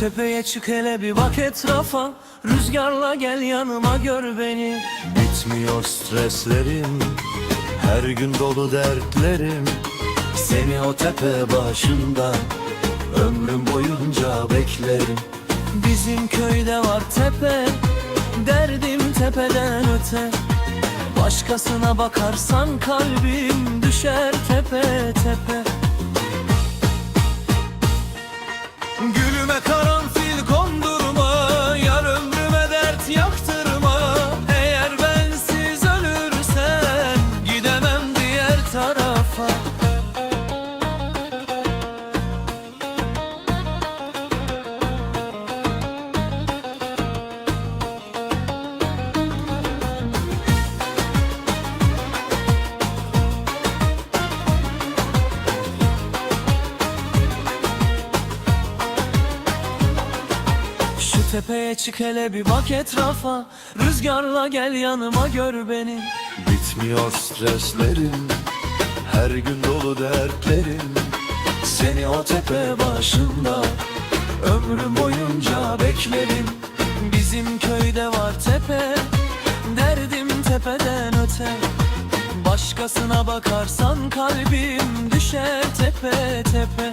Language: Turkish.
Tepeye çık hele bir bak etrafa. Rüzgarla gel yanıma gör beni. Bitmiyor streslerim Her gün dolu dertlerim. Seni o tepe başında Ömrüm boyunca beklerim. Bizim köyde var tepe Derdim tepeden öte. Başkasına bakarsan kalbim düşer Şu tepeye çık hele bir bak etrafa. Rüzgarla gel yanıma gör beni. Bitmiyor streslerim Her gün dolu dertlerim Seni o tepe başında Ömrüm boyunca beklerim. Bizim köyde var tepe Derdim tepeden öte. Başkasına bakarsan kalbim düşer tepe tepe